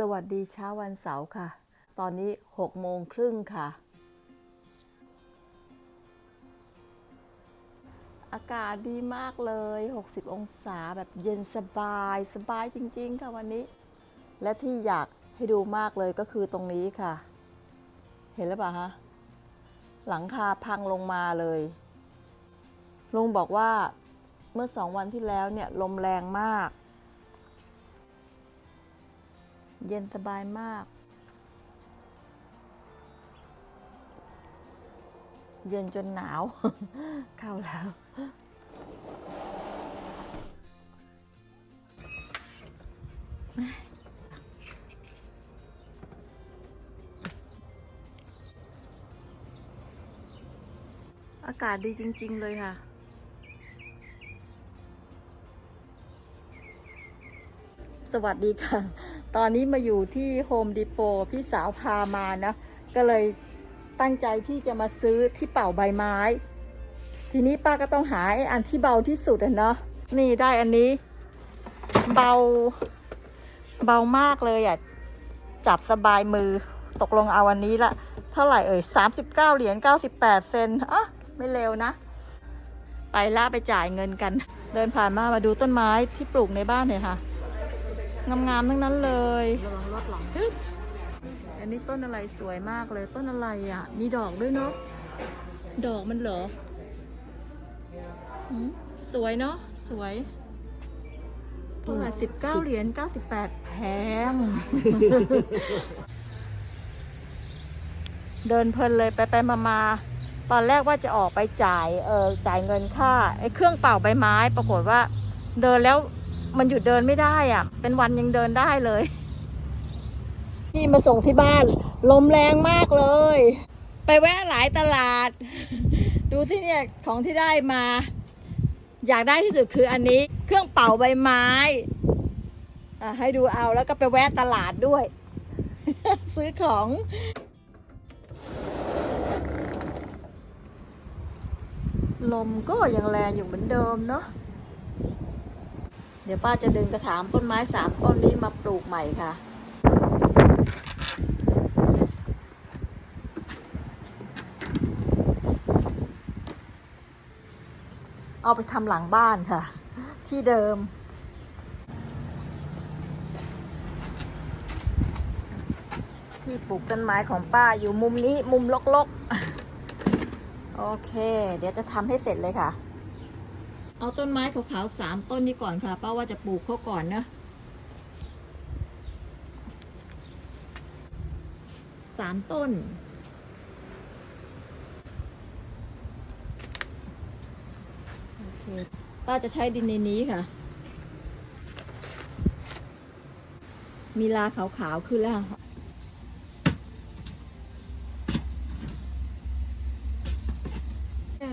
สวัสดีเช้าวันเสาร์ค่ะ ตอนนี้6โมงครึ่งค่ะ อากาศดีมากเลย 60 องศาแบบเย็นสบายสบายจริงๆ ค่ะวันนี้ และที่อยากให้ดูมากเลยก็คือตรงนี้ค่ะ เห็นแล้วเปล่าฮะ หลังคาพังลงมาเลย ลุงบอกว่าเมื่อสองวันที่แล้วเนี่ยลมแรงมาก เย็นสบายมาก เย็นจนหนาว เข้าแล้ว อากาศดีจริง ๆ เลยค่ะสวัสดีค่ะ ตอนนี้มาอยู่ที่โฮมดีโปพี่สาวพามานะ ก็เลยตั้งใจที่จะมาซื้อที่เป่าใบไม้ ทีนี้ป้าก็ต้องหาไอ้อันที่เบาที่สุดอะเนาะนี่ได้อันนี้ เบาเบามากเลยอะจับสบายมือตกลงเอาอันนี้ละ เท่าไหร่เอ่ย39เหรียญ98เซนอะไม่เร็วนะ ไปล่าไปจ่ายเงินกัน เดินผ่านมามาดูต้นไม้ที่ปลูกในบ้านเลยค่ะ งามๆทั้งนั้นเลยระวังรถหลังอันนี้ต้นอะไรสวยมากเลยต้นอะไรอะ มีดอกด้วยเนาะดอกมันเหรอหืมสวยเนาะสวยเท่าไหร่สิบเก้าเหรียญเก้าสิบแปดแพง เดินเพลินเลยไปไปมามาตอนแรกว่าจะออกไปจ่ายเออจ่ายเงินค่าไอ้เครื่องเป่าใบไม้ ปรากฏว่า เดินแล้ว มันหยุดเดินไม่ได้อะ เป็นวันยังเดินได้เลย พี่มาส่งที่บ้าน ลมแรงมากเลย ไปแวะหลายตลาด ดูสิเนี่ยของที่ได้มา อยากได้ที่สุดคืออันนี้ เครื่องเป่าใบไม้อะให้ดูเอาแล้วก็ไปแวะตลาดด้วย ซื้อของลมก็ยังแรงอยู่เหมือนเดิมเนาะ เดี๋ยวป้าจะดึงกระถางต้นไม้สามต้นนี้มาปลูกใหม่ค่ะ เอาไปทำหลังบ้านค่ะ ที่เดิมที่ปลูกต้นไม้ของป้าอยู่มุมนี้มุมลกๆ โอเค เดี๋ยวจะทำให้เสร็จเลยค่ะ เอาต้นไม้ขาวๆสามต้นนี้ก่อนค่ะ ป้าว่าจะปลูกเขาก่อนเนะสามต้น โอเค ป้าจะใช้ดินในนี้ค่ะ มีลาขาวๆขึ้นแล้ว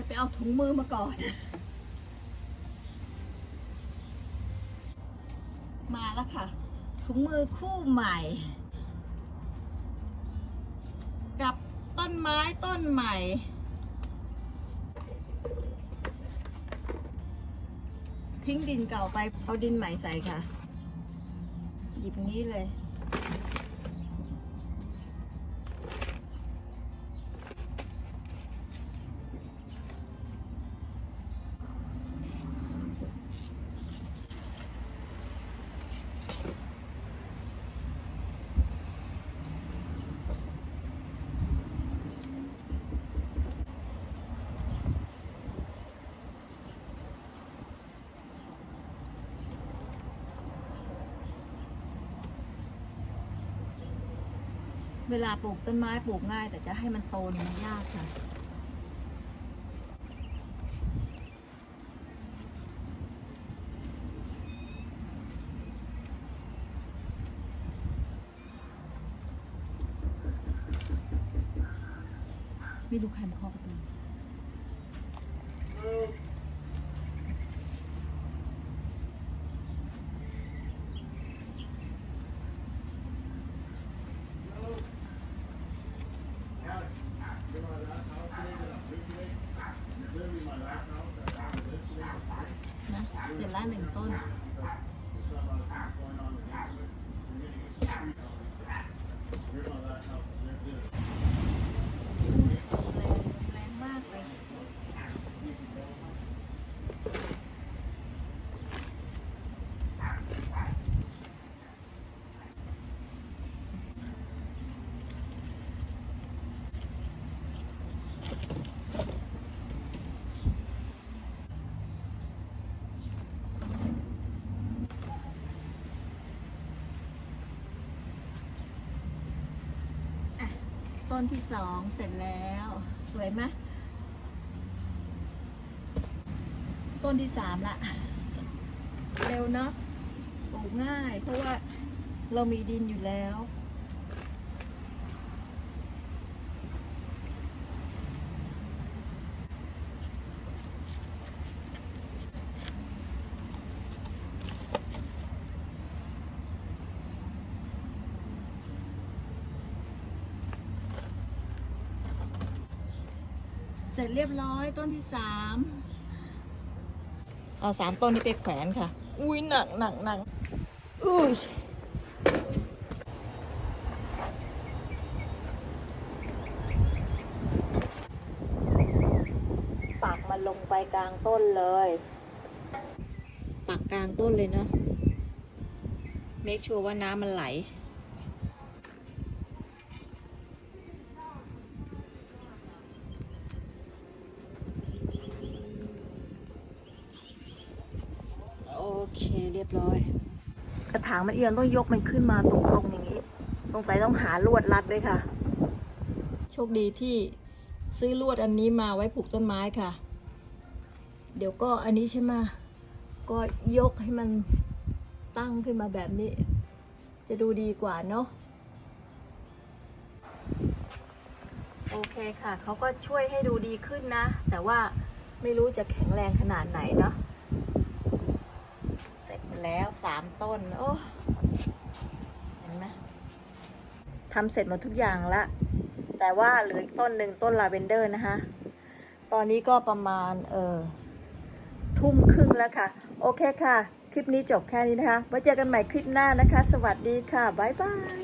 ไปเอาถุงมือมาก่อน มาแล้วค่ะ ถุงมือคู่ใหม่ กับต้นไม้ต้นใหม่ ทิ้งดินเก่าไปเอาดินใหม่ใส่ค่ะ หยิบนี้เลย เวลาปลูกต้นไม้ปลูกง่าย แต่จะให้มันโตเนี่ยมันยากค่ะ ไม่รู้ใครมาเคาะประตู นะ เสร็จแล้วหนึ่งต้น ต้นที่สองเสร็จแล้ว สวยไหมต้นที่สามละเร็วเนาะปลูกง่าย เพราะว่าเรามีดินอยู่แล้ว ร็จเรียบร้อยต้นที่สามเอาสามต้นนี้ไปแขวนค่ะ อุ้ยหนักหนักหนักอุ้ยปักมันลงไปกลางต้นเลย ปักกลางต้นเลยเนาะเมคชัวร์ว่าน้ำมันไหล ยบร้อย กระถางมันเอียงต้องยกมันขึ้นมาตรงๆอย่างนี้สงสัยต้องหาลวดรัดด้วยค่ะ โชคดีที่ซื้อลวดอันนี้มาไว้ผูกต้นไม้ค่ะ เดี๋ยวก็อันนี้ใช่ไหมก็ยกให้มันตั้งขึ้นมาแบบนี้ จะดูดีกว่าเนาะโอเคค่ะ เขาก็ช่วยให้ดูดีขึ้นนะ แต่ว่าไม่รู้จะแข็งแรงขนาดไหนเนาะ แล้วสามต้น โอ้เห็นไหมทำเสร็จหมดทุกอย่างละ แต่ว่าเหลืออีกต้นหนึ่งต้นลาเวนเดอร์นะคะ ตอนนี้ก็ประมาณ เออทุ่มครึ่งแล้วค่ะ โอเคค่ะ คลิปนี้จบแค่นี้นะคะ ไว้เจอกันใหม่คลิปหน้านะคะ สวัสดีค่ะ บ๊ายบาย